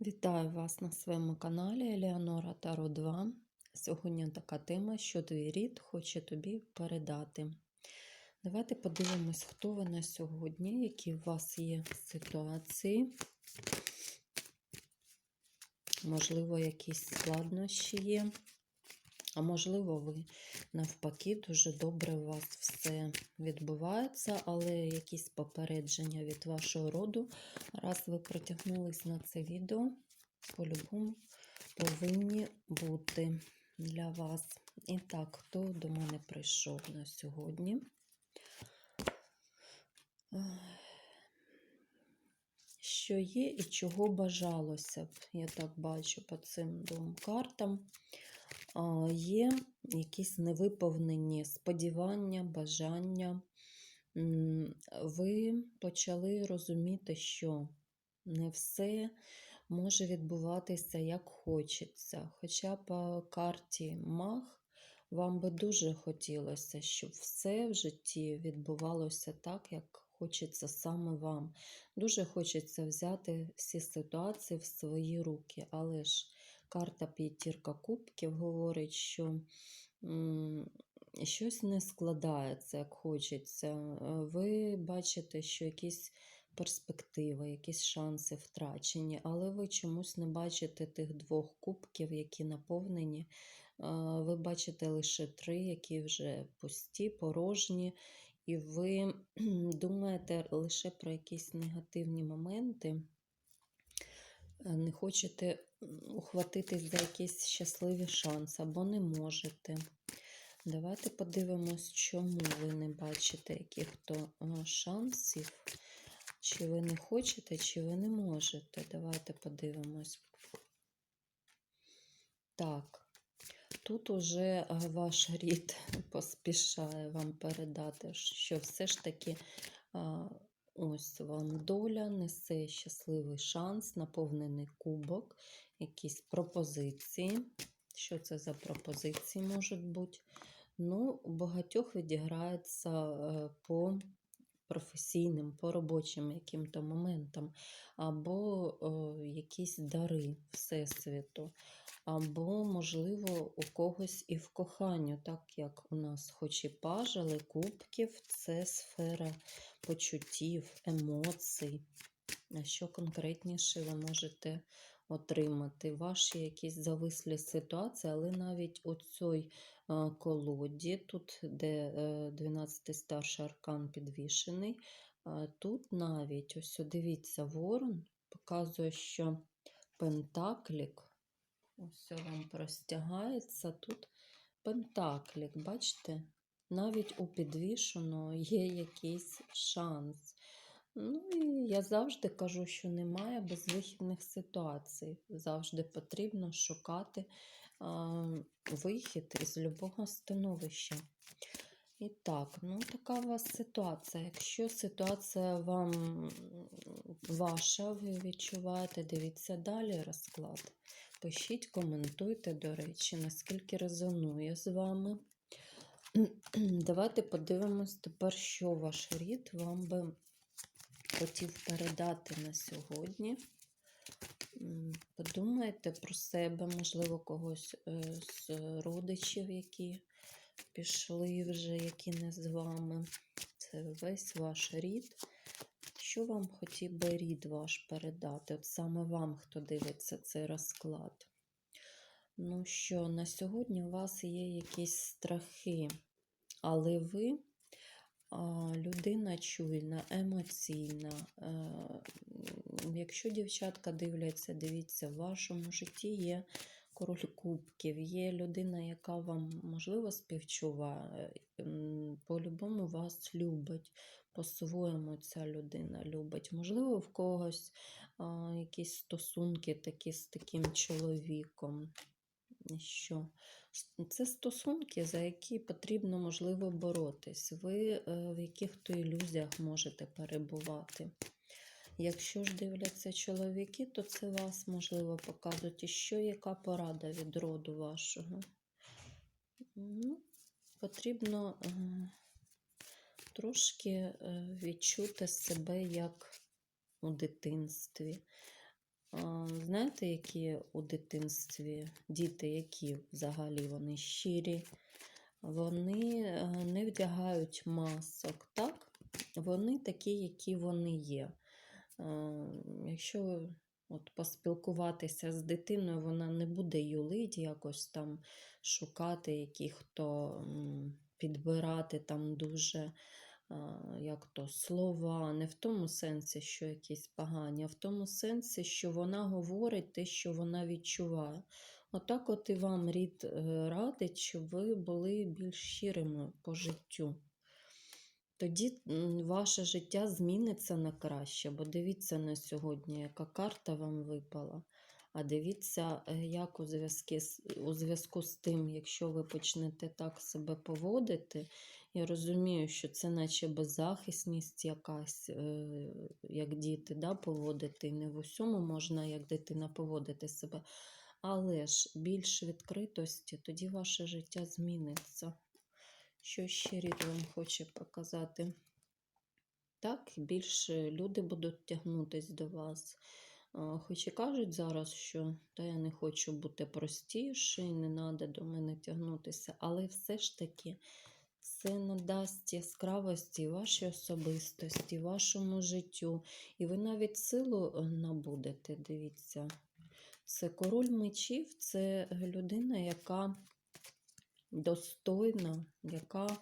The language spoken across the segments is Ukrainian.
Вітаю вас на своєму каналі Елеонора Таро 2. Сьогодні така тема, що твій рід хоче тобі передати. Давайте подивимось, хто ви на сьогодні, які у вас є ситуації. Можливо, якісь складнощі є. А можливо, ви навпаки, дуже добре у вас все відбувається, але якісь попередження від вашого роду, раз ви протягнулись на це відео, по-любому повинні бути для вас. І так, хто до мене прийшов на сьогодні? Що є і чого бажалося б, я так бачу по цим двом картам є якісь невиповнені сподівання, бажання. Ви почали розуміти, що не все може відбуватися як хочеться. Хоча по карті Маг вам би дуже хотілося, щоб все в житті відбувалося так, як хочеться саме вам. Дуже хочеться взяти всі ситуації в свої руки, але ж карта п'ятірка кубків говорить, що щось не складається, як хочеться. Ви бачите, що якісь перспективи, якісь шанси втрачені, але ви чомусь не бачите тих двох кубків, які наповнені. Ви бачите лише три, які вже пусті, порожні, і ви думаєте лише про якісь негативні моменти. Е, Не хочете ухватитись за якийсь щасливий шанс або не можете. Давайте подивимось, чому ви не бачите яких-то е, шансів. Чи ви не хочете, чи ви не можете. Давайте подивимось. Так, тут уже е, ваш рід поспішає вам передати, що все ж таки ось вам доля несе щасливий шанс, наповнений кубок, якісь пропозиції. Що це за пропозиції можуть бути? Ну, у багатьох відіграється е, по професійним, по робочим яким-то моментам, або о, якісь дари Всесвіту, або, можливо, у когось і в коханню, так як у нас хоч і паж, але кубків це сфера почуттів, емоцій. А що конкретніше ви можете отримати? Ваші якісь завислі ситуації, але навіть у цій е, колоді, тут, де 12-й старший аркан підвішений, е, тут навіть, ось дивіться, ворон показує, що пентаклік, ось вам простягається, тут пентаклік, бачите? Навіть у підвішеного є якийсь шанс. Ну і я завжди кажу, що немає безвихідних ситуацій. Завжди потрібно шукати а, вихід із любого становища. І так, ну така у вас ситуація. Якщо ситуація вам ваша, ви відчуваєте, дивіться далі розклад. Пишіть, коментуйте, до речі, наскільки резонує з вами. Давайте подивимось тепер, що ваш рід вам би хотів передати на сьогодні. Подумайте про себе, можливо, когось е, з родичів, які пішли вже, які не з вами. Це весь ваш рід. Що вам хотів би рід ваш передати? От саме вам, хто дивиться цей розклад. Ну що, на сьогодні у вас є якісь страхи, але ви а, людина чуйна, емоційна. Е, м, Якщо дівчатка дивляться, дивіться, в вашому житті є король кубків, є людина, яка вам, можливо, співчуває, по-любому вас любить, по-своєму ця людина любить. Можливо, в когось а, якісь стосунки такі з таким чоловіком. Що? Це стосунки, за які потрібно, можливо, боротись. Ви е, в яких-то ілюзіях можете перебувати. Якщо ж дивляться чоловіки, то це вас, можливо, показують, і що яка порада від роду вашого. Ну, потрібно е, трошки е, відчути себе як у дитинстві. Знаєте, які у дитинстві діти, які взагалі вони щирі, вони е, не вдягають масок, так? Вони такі, які вони є. Е, Якщо от поспілкуватися з дитиною, вона не буде юлить, якось там шукати яких-то підбирати там дуже як то, слова, не в тому сенсі, що якісь погані, а в тому сенсі, що вона говорить те, що вона відчуває. Отак от і вам рід е, радить, щоб ви були більш щирими по життю. Тоді ваше життя зміниться на краще, бо дивіться на сьогодні, яка карта вам випала. А дивіться, е, як у зв'язку у зв'язку з тим, якщо ви почнете так себе поводити, я розумію, що це наче беззахисність якась, е, як діти да, поводити. І не в усьому можна, як дитина, поводити себе. Але ж більш відкритості, тоді ваше життя зміниться. Що ще рід вам хоче показати? Так, більше люди будуть тягнутись до вас. Хоч і кажуть зараз, що та я не хочу бути простіший, не треба до мене тягнутися, але все ж таки це надасть яскравості вашій особистості, вашому життю. І ви навіть силу е, набудете, дивіться. Це король мечів, це людина, яка достойна, яка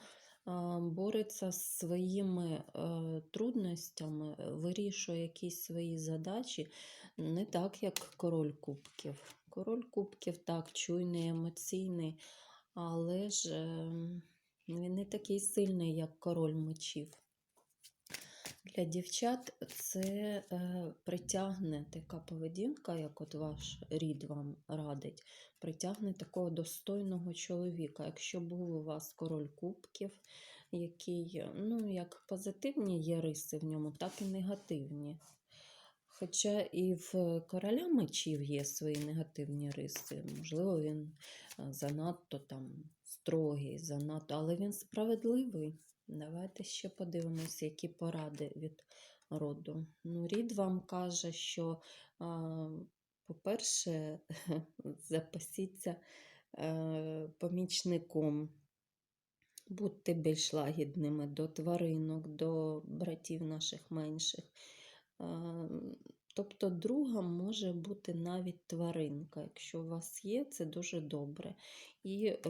бореться з своїми е, трудностями, вирішує якісь свої задачі, не так, як король кубків. Король кубків так, чуйний, емоційний, але ж е, він не такий сильний, як король мечів. Для дівчат це е, притягне така поведінка, як от ваш рід вам радить, притягне такого достойного чоловіка. Якщо був у вас король кубків, який, ну, як позитивні є риси в ньому, так і негативні. Хоча і в короля мечів є свої негативні риси. Можливо, він е, занадто там строгий, занадто, але він справедливий. Давайте ще подивимося, які поради від роду. Ну, рід вам каже, що, по-перше, запасіться е, помічником. Будьте більш лагідними до тваринок, до братів наших менших. А, Тобто другом може бути навіть тваринка. Якщо у вас є, це дуже добре. І е,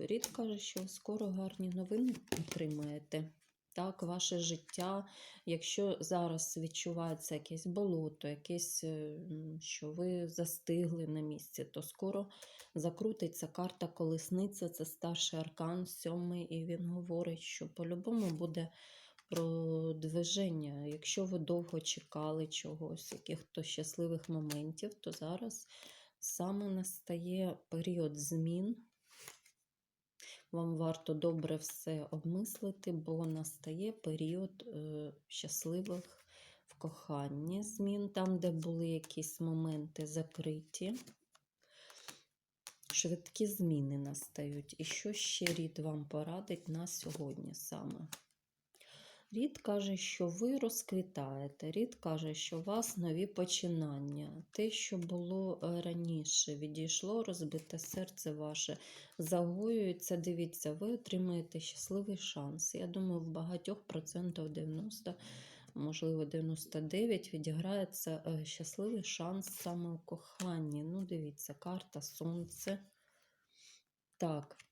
рід каже, що скоро гарні новини отримаєте. Так, ваше життя, якщо зараз відчувається якесь болото, якесь, е, що ви застигли на місці, то скоро закрутиться карта колесниця, це старший аркан, сьомий, і він говорить, що по-любому буде продвиження. Якщо ви довго чекали чогось, яких-то щасливих моментів, то зараз саме настає період змін. Вам варто добре все обмислити, бо настає період е, щасливих в коханні змін, там, де були якісь моменти закриті. Швидкі зміни настають. І що ще рід вам порадить на сьогодні саме? Рід каже, що ви розквітаєте. Рід каже, що у вас нові починання. Те, що було е, раніше, відійшло, розбите серце ваше, загоюється. Дивіться, ви отримаєте щасливий шанс. Я думаю, в багатьох процентах 90, можливо, 99 відіграється е, щасливий шанс саме у коханні. Ну, дивіться, карта Сонце. Так.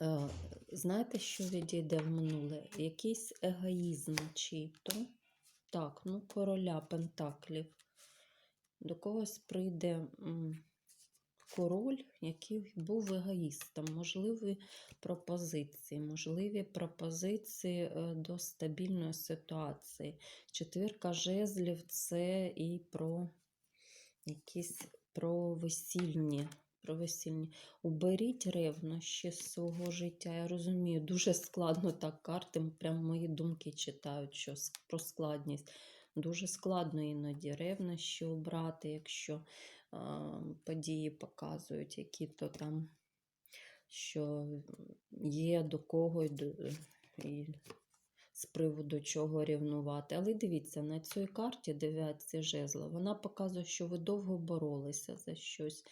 Е, Знаєте, що відійде в минуле? Якийсь егоїзм чий-то. Так, ну, короля Пентаклів. До когось прийде король, який був егоїстом. Можливі пропозиції, можливі пропозиції е, до стабільної ситуації. Четвірка жезлів це і про якісь про весільні про весільні. Уберіть ревнощі з свого життя. Я розумію, дуже складно так карти, прям мої думки читають, що про складність. Дуже складно іноді ревнощі обрати, якщо а, події показують, які то там, що є до кого і з приводу чого рівнувати. Але дивіться, на цій карті дев'ятці жезла, вона показує, що ви довго боролися за щось.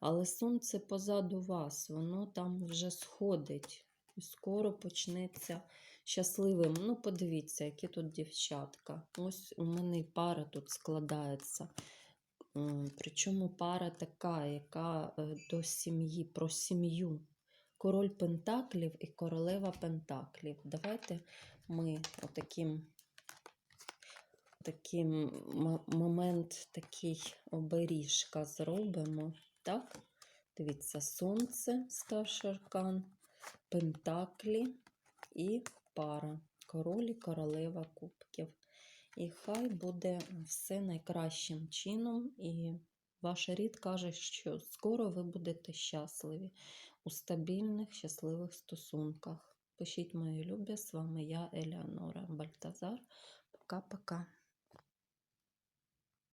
Але сонце позаду вас, воно там вже сходить. І скоро почнеться щасливим. Ну, подивіться, які тут дівчатка. Ось у мене пара тут складається. Причому пара така, яка е, до сім'ї, про сім'ю. Король Пентаклів і королева Пентаклів. Давайте ми отаким таким момент, такий оберіжка зробимо. Так? Дивіться, сонце, старший аркан, пентаклі і пара. Король і королева кубків. І хай буде все найкращим чином. І ваш рід каже, що скоро ви будете щасливі у стабільних, щасливих стосунках. Пишіть мої любі, з вами я, Елеонора Бальтазар. Пока-пока.